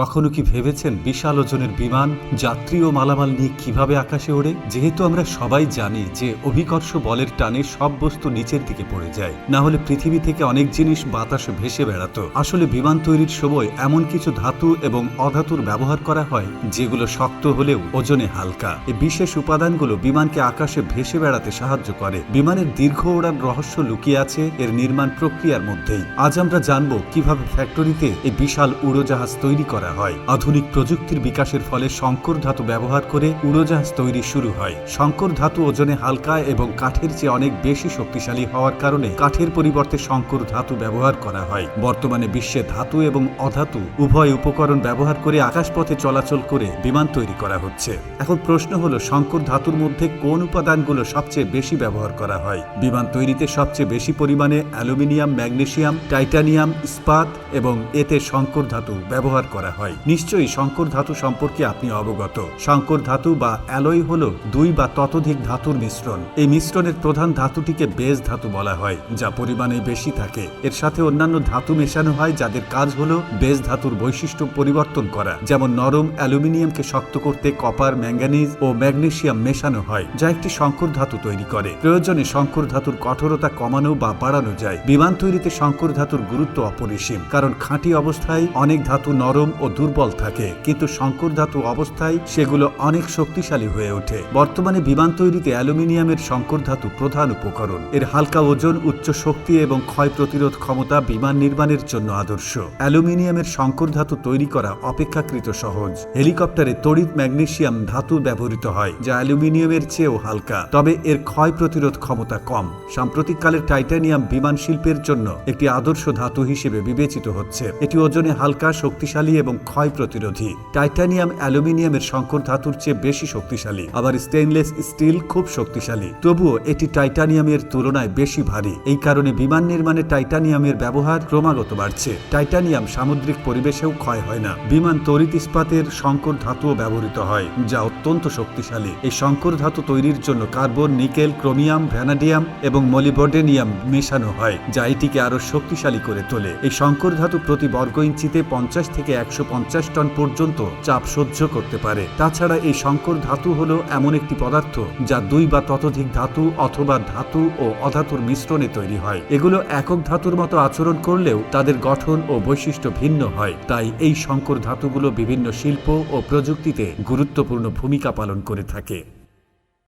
কখনো কি ভেবেছেন বিশাল ওজনের বিমান, যাত্রী ও মালামাল নিয়ে কীভাবে আকাশে ওড়ে? যেহেতু আমরা সবাই জানি যে অভিকর্ষ বলের টানে সব বস্তু নিচের দিকে পড়ে যায়, না হলে পৃথিবী থেকে অনেক জিনিস বাতাসে ভেসে বেড়াতো। আসলে বিমান তৈরির সময় এমন কিছু ধাতু এবং অধাতুর ব্যবহার করা হয়, যেগুলো শক্ত হলেও ওজনে হালকা। এই বিশেষ উপাদানগুলো বিমানকে আকাশে ভেসে বেড়াতে সাহায্য করে। বিমানের দীর্ঘ ওড়ার রহস্য লুকিয়ে আছে এর নির্মাণ প্রক্রিয়ার মধ্যেই। আজ আমরা জানব কীভাবে ফ্যাক্টরিতে এই বিশাল উড়োজাহাজ তৈরি করা হয়। আধুনিক প্রযুক্তির বিকাশের ফলে শঙ্কর ধাতু ব্যবহার করে উড়োজাহাজ তৈরি শুরু হয়। শঙ্কর ধাতু ওজনে হালকা এবং কাঠের চেয়ে অনেক বেশি শক্তিশালী হওয়ার কারণে কাঠের পরিবর্তে শঙ্কর ধাতু ব্যবহার করা হয়। বর্তমানে বিশ্বে ধাতু এবং অধাতু উভয় উপকরণ ব্যবহার করে আকাশপথে চলাচল করে বিমান তৈরি করা হচ্ছে। এখন প্রশ্ন হলো, শঙ্কর ধাতুর মধ্যে কোন উপাদানগুলো সবচেয়ে বেশি ব্যবহার করা হয়? বিমান তৈরিতে সবচেয়ে বেশি পরিমাণে অ্যালুমিনিয়াম, ম্যাগনেসিয়াম, টাইটানিয়াম, ইস্পাত এবং এতে শঙ্কর ধাতু ব্যবহার করা হয়। নিশ্চয়ই শঙ্কর ধাতু সম্পর্কে আপনি অবগত। শঙ্কর ধাতু বা অ্যালয় হল দুই বা ততোধিক ধাতুর মিশ্রণ। এই মিশ্রণের প্রধান ধাতুটিকে বেজ ধাতু বলা হয়, যা পরিমাণে বেশি থাকে। এর সাথে অন্যান্য ধাতু মেশানো হয়, যাদের কাজ হল বেজ ধাতুর বৈশিষ্ট্য পরিবর্তন করা। যেমন নরম অ্যালুমিনিয়ামকে শক্ত করতে কপার, ম্যাঙ্গানিজ ও ম্যাগনেসিয়াম মেশানো হয়, যা একটি শঙ্কর ধাতু তৈরি করে। প্রয়োজনে শঙ্কর ধাতুর কঠোরতা কমানো বা বাড়ানো যায়। বিমান তৈরিতে শঙ্কর ধাতুর গুরুত্ব অপরিসীম, কারণ খাঁটি অবস্থায় অনেক ধাতু নরম ও দুর্বল থাকে, কিন্তু সংকর ধাতু অবস্থায় সেগুলো অনেক শক্তিশালী হয়ে ওঠে। বর্তমানে বিমান তৈরিতে অ্যালুমিনিয়ামের সংকর ধাতু প্রধান উপকরণ। এর হালকা ওজন, উচ্চ শক্তি এবং ক্ষয় প্রতিরোধ ক্ষমতা বিমান নির্মাণের জন্য আদর্শ। অ্যালুমিনিয়ামের সংকর ধাতু তৈরি করা অপেক্ষাকৃত সহজ। হেলিকপ্টারে তড়িৎ ম্যাগনেসিয়াম ধাতু ব্যবহৃত হয়, যা অ্যালুমিনিয়ামের চেয়েও হালকা। তবে এর ক্ষয় প্রতিরোধ ক্ষমতা কম। সাম্প্রতিককালে টাইটানিয়াম বিমান শিল্পের জন্য একটি আদর্শ ধাতু হিসেবে বিবেচিত হচ্ছে। এটি ওজনে হালকা, শক্তিশালী এবং ক্ষয় প্রতিরোধী। টাইটানিয়াম অ্যালুমিনিয়ামের সংকর ধাতুর চেয়ে বেশি শক্তিশালী। আবার স্টেইনলেস স্টিল খুব শক্তিশালী। তবুও এটি টাইটানিয়ামের তুলনায় বেশি ভারী। এই কারণে বিমান নির্মাণে টাইটানিয়ামের ব্যবহার ক্রমাগত বাড়ছে। টাইটানিয়াম সামুদ্রিক পরিবেশেও ক্ষয় হয় না। বিমান তড়িৎ ইস্পাতের সংকর ধাতুও ব্যবহৃত হয়, যা অত্যন্ত শক্তিশালী। এই সংকর ধাতু তৈরির জন্য কার্বন, নিকেল, ক্রোমিয়াম, ভ্যানাডিয়াম এবং মলিবডেনিয়াম মেশানো হয়, যা এটিকে আরও শক্তিশালী করে তোলে। এই সংকর ধাতু প্রতি বর্গ ইঞ্চিতে পঞ্চাশ থেকে একশো পঞ্চাশ টন পর্যন্ত চাপ সহ্য করতে পারে। তাছাড়া এই সংকর ধাতু হলো এমন একটি পদার্থ যা দুই বা ততোধিক ধাতু অথবা ধাতু ও অধাতুর মিশ্রণে তৈরি হয়। এগুলো একক ধাতুর মতো আচরণ করলেও তাদের গঠন ও বৈশিষ্ট্য ভিন্ন হয়। তাই এই সংকর ধাতুগুলো বিভিন্ন শিল্প ও প্রযুক্তিতে গুরুত্বপূর্ণ ভূমিকা পালন করে থাকে।